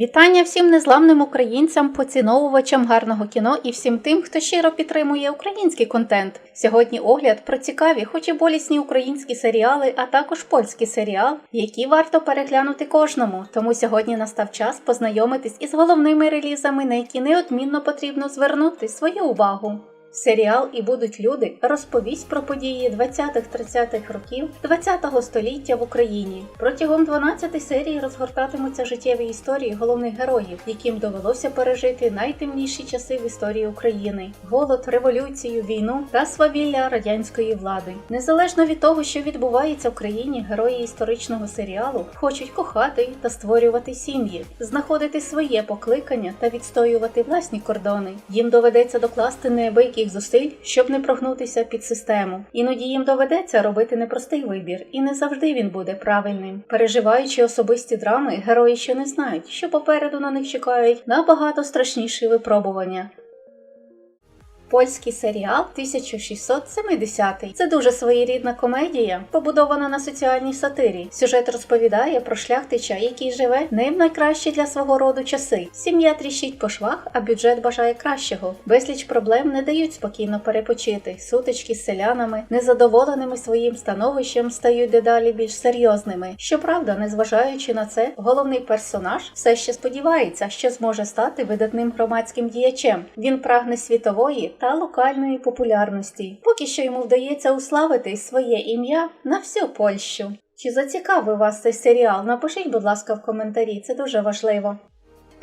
Вітання всім незламним українцям, поціновувачам гарного кіно і всім тим, хто щиро підтримує український контент. Сьогодні огляд про цікаві, хоч і болісні українські серіали, а також польський серіал, які варто переглянути кожному. Тому сьогодні настав час познайомитись із головними релізами, на які неодмінно потрібно звернути свою увагу. Серіал І будуть люди розповість про події 20-30-х років 20-го століття в Україні. Протягом 12 серій розгортатимуться життєві історії головних героїв, яким довелося пережити найтемніші часи в історії України: голод, революцію, війну та свавілля радянської влади. Незалежно від того, що відбувається в країні, герої історичного серіалу хочуть кохати та створювати сім'ї, знаходити своє покликання та відстоювати власні кордони. Їм доведеться докласти неабияких зусиль, щоб не прогнутися під систему. Іноді їм доведеться робити непростий вибір, і не завжди він буде правильним. Переживаючи особисті драми, герої ще не знають, що попереду на них чекають набагато страшніші випробування. Польський серіал 1670. Це дуже своєрідна комедія, побудована на соціальній сатирі. Сюжет розповідає про шляхтича, який живе не в найкращі для свого роду часи. Сім'я тріщить по швах, а бюджет бажає кращого. Безліч проблем не дають спокійно перепочити. Сутички з селянами, незадоволеними своїм становищем, стають дедалі більш серйозними. Щоправда, незважаючи на це, головний персонаж все ще сподівається, що зможе стати видатним громадським діячем. Він прагне світової та локальної популярності. Поки що йому вдається уславити своє ім'я на всю Польщу. Чи зацікавив вас цей серіал? Напишіть, будь ласка, в коментарі, це дуже важливо.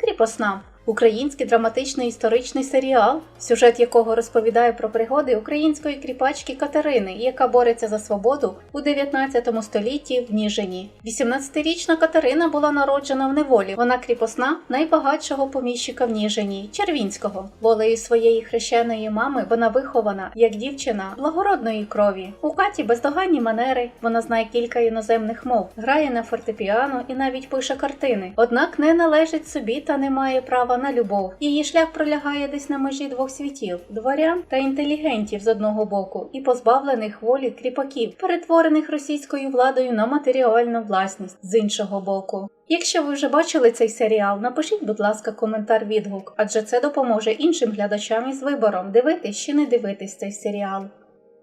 Кріпосна. Український драматичний історичний серіал, сюжет якого розповідає про пригоди української кріпачки Катерини, яка бореться за свободу у 19 столітті в Ніжині. 18-річна Катерина була народжена в неволі. Вона кріпосна найбагатшого поміщика в Ніжині Червінського. Волею своєї хрещеної мами вона вихована як дівчина благородної крові. У Каті бездоганні манери. Вона знає кілька іноземних мов, грає на фортепіано і навіть пише картини. Однак не належить собі та не має права на любов. Її шлях пролягає десь на межі двох світів дворян та інтелігентів з одного боку, і позбавлених волі кріпаків, перетворених російською владою на матеріальну власність з іншого боку. Якщо ви вже бачили цей серіал, напишіть, будь ласка, коментар відгук, адже це допоможе іншим глядачам із вибором дивитись чи не дивитись цей серіал.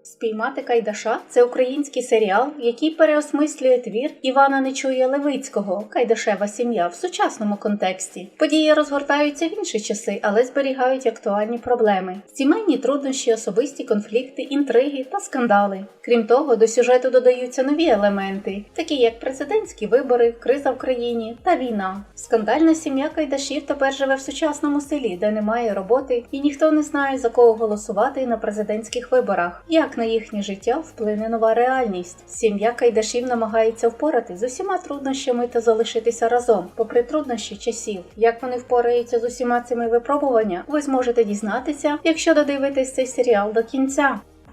Спіймати Кайдаша це український серіал, який переосмислює твір Івана Нечуя Левицького Кайдашева сім'я в сучасному контексті. Події розгортаються в інші часи, але зберігають актуальні проблеми: сімейні труднощі, особисті конфлікти, інтриги та скандали. Крім того, до сюжету додаються нові елементи, такі як президентські вибори, криза в країні та війна. Скандальна сім'я Кайдашів тепер живе в сучасному селі, де немає роботи, і ніхто не знає за кого голосувати на президентських виборах. Як на їхнє життя вплине нова реальність. Сім'я Кайдашів намагається впорати з усіма труднощами та залишитися разом, попри труднощі часів. Як вони впораються з усіма цими випробуваннями, ви зможете дізнатися, якщо додивитесь цей серіал до кінця.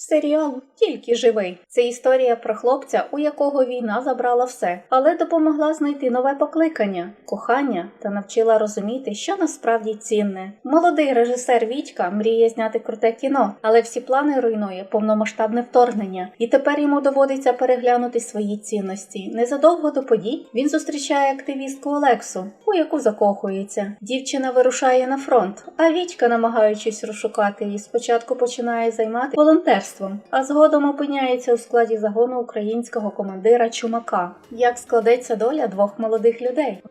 Серіал тільки живий. Це історія про хлопця, у якого війна забрала все, але допомогла знайти нове покликання, кохання та навчила розуміти, що насправді цінне. Молодий режисер Вітька мріє зняти круте кіно, але всі плани руйнує повномасштабне вторгнення, і тепер йому доводиться переглянути свої цінності. Незадовго до подій він зустрічає активістку Олексу, у яку закохується. Дівчина вирушає на фронт, а Вітька, намагаючись розшукати її, спочатку починає займати волонтерством, а згодом опиняється у складі загону українського командира Чумака. Як складеться доля двох молодих людей?